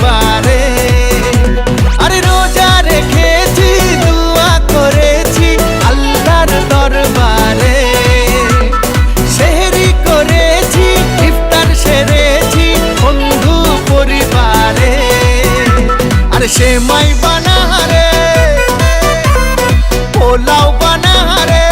পরিবারে আরে রোজা রেখেছি, দোয়া করেছি আল্লাহর দরবারে। সেহরি করেছি, ইফতার সেরেছি বন্ধু পরিবারে। আরে সে মাই বানাহারে, পোলাও বানাহারে